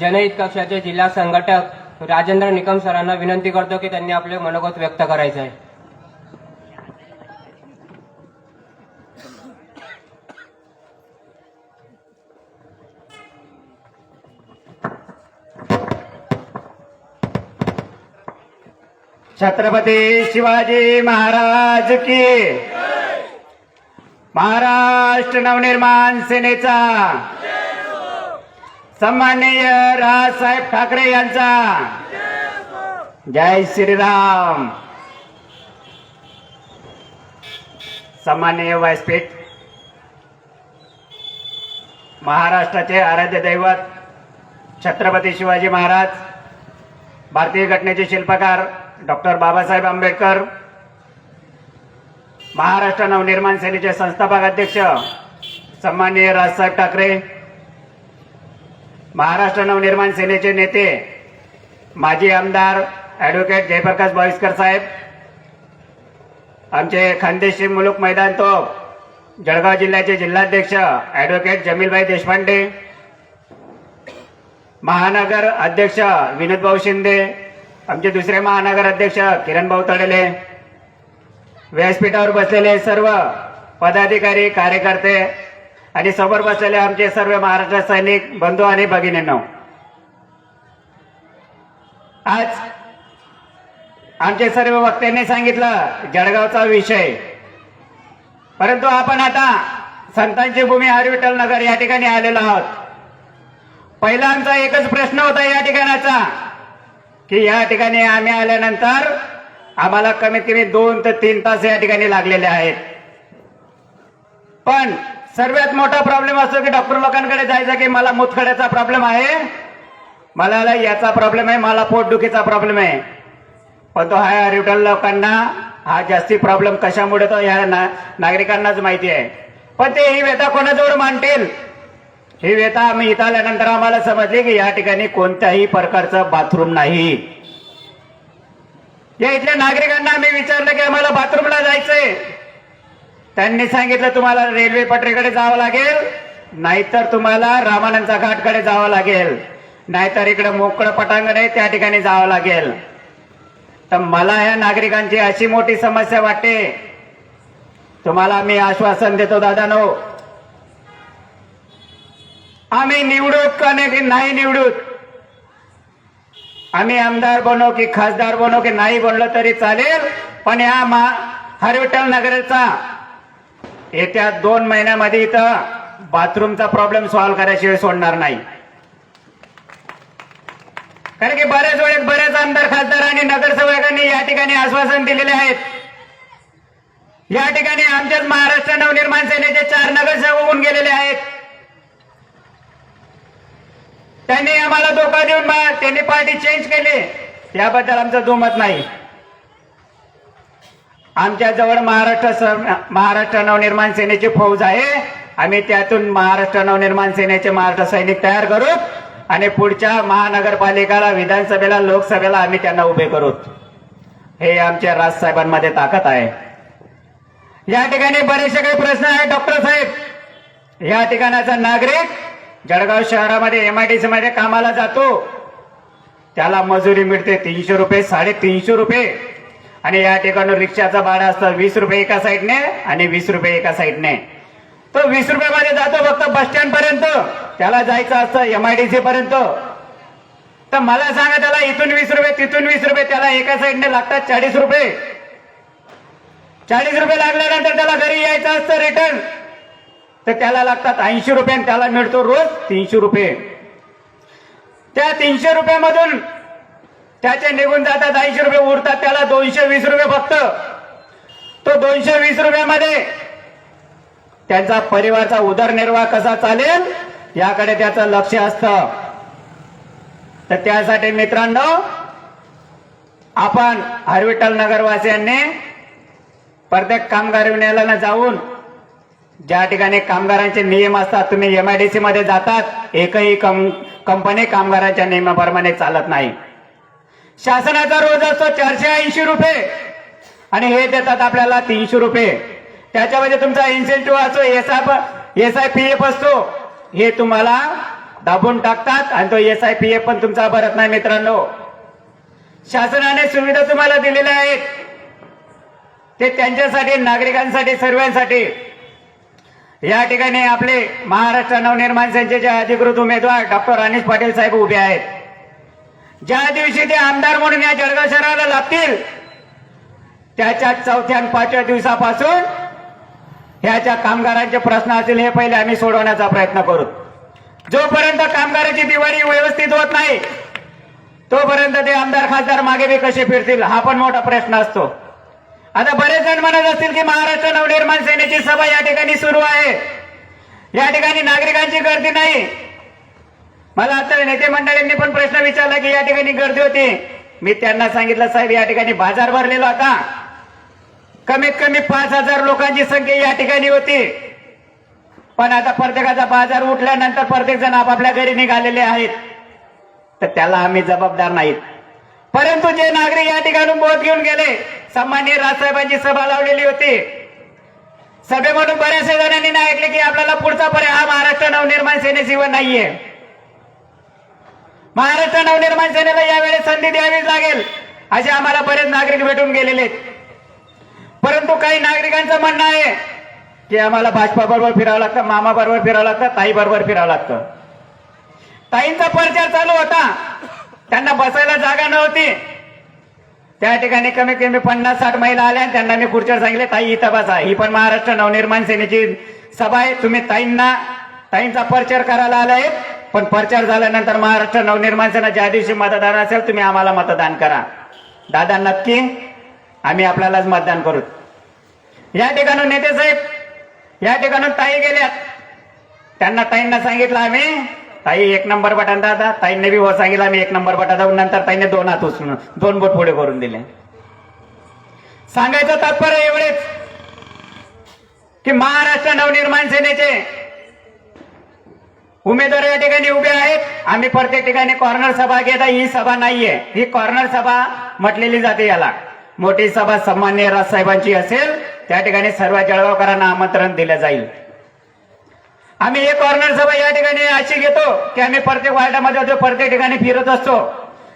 जनहित कक्षाचे जिल्हा संघटक राजेंद्र निकम सरांना विनंती करतो की त्यांनी आपले मनोगत व्यक्त करायचे आहे. छत्रपती शिवाजी महाराज की महाराष्ट्र नवनिर्माण सेनेचा सन्माननीय राजसाहेब ठाकरे यांचा. जय श्रीराम. सन्माननीय व्यासपीठ. महाराष्ट्राचे आराध्य दैवत छत्रपती शिवाजी महाराज भारतीय घटनेचे शिल्पकार डॉक्टर बाबासाहेब आंबेडकर महाराष्ट्र नवनिर्माण सेनेचे संस्थापक अध्यक्ष सन्माननीय राजसाहेब ठाकरे महाराष्ट्र नवनिर्माण सेनेचे नेते माजी आमदार ॲडव्होकेट जयप्रकाश बळीसकर साहेब आमचे खानदेशी मुलुक मैदान तोप जळगाव जिल्ह्याचे जिल्हाध्यक्ष ॲडव्होकेट जमीलभाई देशपांडे महानगर अध्यक्ष विनोद भाऊ शिंदे आमचे दुसरे महानगर अध्यक्ष किरण भाऊ तडेले व्यासपीठावर बसलेले सर्व पदाधिकारी कार्यकर्ते आणि समोर बसलेले आमचे सर्व महाराष्ट्र सैनिक बंधू आणि भगिनींनो आज आमचे सर्व वक्त्यांनी सांगितलं जळगावचा विषय. परंतु आपण आता संतांची भूमी हरविठ्ठल नगर या ठिकाणी आलेलो आहोत. पहिला आमचा एकच प्रश्न होता या ठिकाणाचा की या ठिकाणी आम्ही आल्यानंतर आम्हाला कमीत कमी दोन ते तीन तास या ठिकाणी लागलेले आहेत. पण सर्वात मोठा प्रॉब्लेम असतो की डॉक्टर लोकांकडे जायचा की मला मुतखड्याचा प्रॉब्लेम आहे. मला याचा प्रॉब्लेम आहे मला पोटदुखीचा प्रॉब्लेम आहे. पण तो हा रिटर्न लोकांना हा जास्ती प्रॉब्लेम कशामुळे तो ह्या ना- नागरिकांनाच माहिती आहे. पण ते ही व्यथा कोणाजवळ मांडतील? ही व्यथा आम्ही इथं आल्यानंतर आम्हाला समजली की या ठिकाणी कोणत्याही प्रकारचं बाथरूम नाही. या इथल्या नागरिकांना आम्ही विचारलं की आम्हाला बाथरूमला जायचंय. त्यांनी सांगितलं तुम्हाला रेल्वे पटरीकडे जावं लागेल नाहीतर तुम्हाला रामानंदचा घाटकडे जावं लागेल. नाहीतर इकडे मोकळं पटांगण आहे त्या ठिकाणी जावं लागेल. तर मला या नागरिकांची अशी मोठी समस्या वाटते. तुम्हाला मी आश्वासन देतो दादा नो आम्ही निवडूत का नाही नाही निवडूत? आम्ही आमदार बनो की खासदार बनो की नाही बनलो तरी चालेल पण या मा हरविठ्ठल नगरचा येत्या दोन महिन्यामध्ये इथं बाथरूमचा प्रॉब्लेम सॉल्व्ह करायशिवाय सोडणार नाही. कारण की बऱ्याच वेळेस बऱ्याच आमदार खासदार आणि नगरसेवकांनी या ठिकाणी आश्वासन दिलेले आहेत. या ठिकाणी आमच्याच महाराष्ट्र नवनिर्माण सेनेचे चार नगरसेवक होऊन गेलेले आहेत. त्यांनी आम्हाला धोका देऊन त्यांनी पार्टी चेंज केली. याबद्दल आमचं दुमत नाही. आमच्या जवळ महाराष्ट्र स- महाराष्ट्र नवनिर्माण सेनेची फौज आहे. आम्ही त्यातून महाराष्ट्र नवनिर्माण सेनेचे महाराष्ट्र सैनिक तयार करू आणि पुढच्या महानगरपालिकाला विधानसभेला लोकसभेला आम्ही त्यांना उभे करू. हे आमच्या राजसाहेबांमध्ये ताकद आहे. या ठिकाणी बरेचसे काही प्रश्न आहेत डॉक्टर साहेब. या ठिकाणाचा नागरिक जळगाव शहरामध्ये एमआयडीसी मध्ये कामाला जातो. त्याला मजुरी मिळते तीनशे रुपये साडेतीनशे रुपये. आणि या ठिकाणी रिक्षाचं भाडं असतं वीस रुपये एका साईडने आणि वीस रुपये एका साईडने तो वीस रुपयामध्ये जातो फक्त बस स्टँड पर्यंत. त्याला जायचं असतं एमआयडीसी पर्यंत. तर मला सांगा त्याला इथून वीस रुपये तिथून वीस रुपये त्याला एका साईडने लागतात चाळीस रुपये. चाळीस रुपये लागल्यानंतर त्याला घरी यायचं असतं रिटर्न तर त्याला लागतात ऐंशी रुपये आणि त्याला मिळतो रोज तीनशे रुपये. त्या तीनशे रुपयामधून त्याचे निघून जातात ऐंशी रुपये उरतात त्याला दोनशे वीस रुपये फक्त. तो दोनशे वीस रुपयामध्ये त्यांचा परिवारचा उदरनिर्वाह कसा चालेल याकडे त्याचं लक्ष असतं. तर त्यासाठी मित्रांनो आपण हरविठ्ठल नगरवासियांनी प्रत्येक कामगार युनियनला जाऊन ज्या ठिकाणी कामगारांचे नियम असतात तुम्ही एमआयडीसी मध्ये जातात एकही कम कंपनी कामगारांच्या नियमाप्रमाणे चालत नाही. शासनाचा रोज असतो चारशे ऐंशी रुपये. आणि हे देतात आपल्याला तीनशे रुपये. त्याच्यामध्ये तुमचा इन्सेंटिव्ह असतो S I S I P F असतो. हे तुम्हाला दाबून टाकतात आणि तो एस आय पी एफ पण तुमचा भरत नाही मित्रांनो. शासनाने सुविधा तुम्हाला दिलेल्या आहेत. ते त्यांच्यासाठी नागरिकांसाठी सर्वांसाठी. या ठिकाणी आपले महाराष्ट्र नवनिर्माण सेनेचे अधिकृत उमेदवार डॉक्टर अनिश पाटील साहेब उभे आहेत. ज्या दिवशी ते आमदार म्हणून या जळगाव शहराला लागतील त्याच्या चौथ्या आणि पाचव्या दिवसापासून ह्याच्या कामगारांचे प्रश्न असतील हे पहिले आम्ही सोडवण्याचा प्रयत्न करू. जोपर्यंत कामगाराची दिवाळी व्यवस्थित होत नाही तोपर्यंत ते आमदार खासदार मागे बी कसे फिरतील हा पण मोठा प्रश्न असतो. आता बरेच जण म्हणत असतील की महाराष्ट्र नवनिर्माण सेनेची सभा या ठिकाणी सुरू आहे. या ठिकाणी नागरिकांची गर्दी नाही. मला आता नेते मंडळींनी पण प्रश्न विचारला की या ठिकाणी गर्दी होती. मी त्यांना सांगितलं साहेब या ठिकाणी बाजार भरलेला होता. कमीत कमी पाच हजार लोकांची संख्या या ठिकाणी होती. पण आता प्रत्येकाचा बाजार उठल्यानंतर प्रत्येक जण आपापल्या घरी निघालेले आहेत. तर त्याला आम्ही जबाबदार नाहीत. परंतु जे नागरिक या ठिकाणी बोध घेऊन गेले सामान्य राजसाहेबांची सभा लावलेली होती. सभेमधून बऱ्याचशा जणांनी ऐकले की आपल्याला पुढचा पर्याय हा महाराष्ट्र नवनिर्माण सेनेशिवाय नाहीये. महाराष्ट्र नवनिर्माण सेनेला यावेळेस संधी द्यावीच लागेल असे आम्हाला बरेच नागरिक भेटून गेलेले आहेत. परंतु काही नागरिकांचं म्हणणं आहे की आम्हाला भाजपा बरोबर फिरावं लागतं मामा बरोबर फिरावं लागतं ताई बरोबर फिरावं लागतं. ताईंचा प्रचार चालू होता. त्यांना बसायला जागा नव्हती. त्या ठिकाणी कमी कमी पन्नास साठ महिला आल्या आणि त्यांना मी खुर्चीवर सांगितले ताई इथं बसा. ही पण महाराष्ट्र नवनिर्माण सेनेची सभा आहे. तुम्ही ताईंना ताईंचा प्रचार करायला आलाय पण प्रचार झाल्यानंतर महाराष्ट्र नवनिर्माण सेना ज्या दिवशी मतदान असेल तुम्ही आम्हाला मतदान करा. दादा नक्की? आम्ही आपल्यालाच मतदान करू. या ठिकाणून नेते साहेब या ठिकाणून ताई गेल्यात. त्यांना ताईंना सांगितलं आम्ही. ताई एक नंबर बटन दादा. ताईंनी बी हो सांगितलं आम्ही एक नंबर बटन जाऊन नंतर ताईने दोन हात उचलून दोन बोट पुढे करून दिले. सांगायचं तात्पर्य एवढेच की महाराष्ट्र नवनिर्माण सेनेचे उमेदवार या ठिकाणी उभे आहेत. आम्ही प्रत्येक ठिकाणी कॉर्नर सभा घेत आहे. ही सभा नाहीये. ही कॉर्नर सभा म्हटलेली जाते याला. मोठी सभा सन्मान्य राजसाहेबांची असेल त्या ठिकाणी सर्व जळगावकरांना आमंत्रण दिलं जाईल. आम्ही एक कॉर्नर सभा या ठिकाणी अशी घेतो की आम्ही प्रत्येक वार्डामध्ये होतो प्रत्येक ठिकाणी फिरत असतो.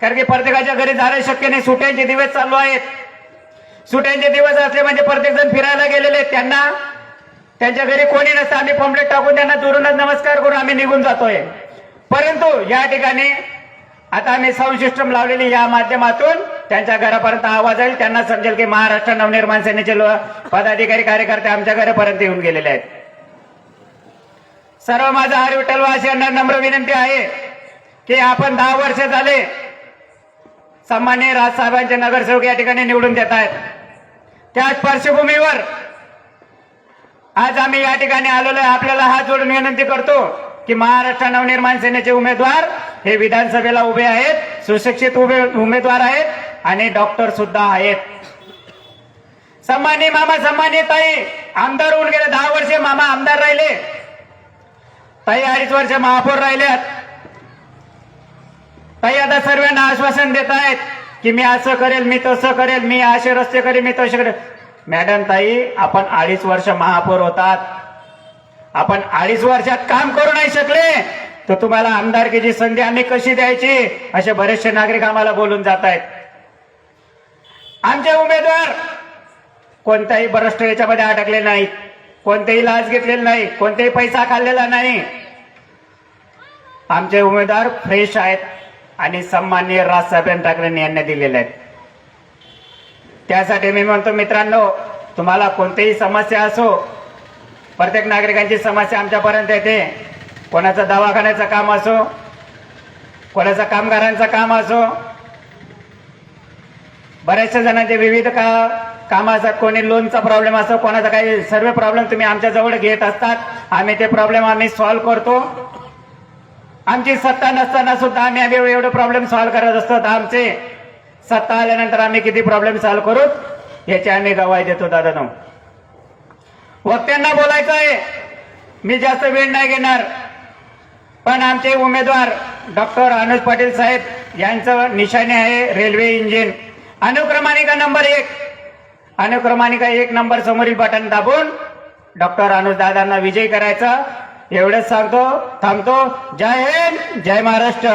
कारण की प्रत्येकाच्या घरी जाणं शक्य नाही. सुट्यांचे दिवस चालू आहेत. सुट्यांचे दिवस असले म्हणजे प्रत्येक जण फिरायला गेलेले त्यांना त्यांच्या घरी कोणी नसतं आम्ही पॉम्पलेट टाकून त्यांना दुरूनच नमस्कार करून आम्ही निघून जातोय. परंतु या ठिकाणी आता आम्ही साऊंड सिस्टम लावलेली या माध्यमातून त्यांच्या घरापर्यंत आवाज येईल. त्यांना समजेल की महाराष्ट्र नवनिर्माण सेनेचे पदाधिकारी कार्यकर्ते आमच्या घरापर्यंत येऊन गेलेले आहेत. सर्व माझा हरी विठ्ठलवास यांना नम्र विनंती आहे की आपण दहा वर्ष झाले सामान्य राजसाहेबांचे नगरसेवक या ठिकाणी निवडून देत आहेत. त्याच पार्श्वभूमीवर आज आम्ही या ठिकाणी आलेलो आहे. आपल्याला हात जोडून विनंती करतो की महाराष्ट्र नवनिर्माण सेनेचे उमेदवार हे विधानसभेला उभे आहेत सुशिक्षित उभे उमेदवार आहेत आणि डॉक्टर सुद्धा आहेत. सन्मानी मामा सन्मानी ताई आमदार होऊन गेले. दहा वर्षे मामा आमदार राहिले. ताई अडीच वर्ष महापौर राहिल्यात. ताई आता सर्वांना आश्वासन देत आहेत की मी असं करेल मी तसं करेल मी असे रस्ते करेल मी तसे करेल मॅडम ताई आपण अडीच वर्ष महापौर होतात. आपण अडीच वर्षात काम करू नाही शकले. तर तुम्हाला आमदारकीची संधी आम्ही कशी द्यायची? असे बरेचसे नागरिक आम्हाला बोलून जात आहेत आमचे उमेदवार कोणत्याही भ्रष्ट याच्यामध्ये अडकले नाही कोणतेही लाच घेतलेले नाही कोणतेही पैसा खाल्लेला नाही. आमचे उमेदवार फ्रेश आहेत आणि सन्माननीय राजसाहेब ठाकरे यांना दिलेले आहेत. त्यासाठी मी म्हणतो मित्रांनो तुम्हाला कोणतीही समस्या असो प्रत्येक नागरिकांची समस्या आमच्यापर्यंत येते. कोणाचं दवाखान्याचं काम असो कोणाचं कामगारांचं काम असो बऱ्याचशा जणांचे विविध का काम असतात. कोणी लोनचा प्रॉब्लेम असो कोणाचा काही सर्व प्रॉब्लेम तुम्ही आमच्याजवळ घेत असतात. आम्ही ते प्रॉब्लेम आम्ही सॉल्व्ह करतो. आमची सत्ता नसताना सुद्धा आम्ही एवढे प्रॉब्लेम सॉल्व्ह करत असतो. आमचे सत्ता आल्यानंतर आम्ही किती प्रॉब्लेम सॉल्व्ह करू? याची आम्ही गवाही देतो दादा नो वक्त्यांना बोलायचं आहे मी जास्त वेळ नाही घेणार. पण आमचे उमेदवार डॉक्टर अनुज पाटील साहेब यांचं निशाणे आहे रेल्वे इंजिन अनुक्रमानिका नंबर एक. अनुक्रमानिका एक नंबर समोरील बटन दाबून डॉक्टर अनुज दादांना विजय करायचं. एवढंच सांगतो थांबतो. जय हिंद जय महाराष्ट्र.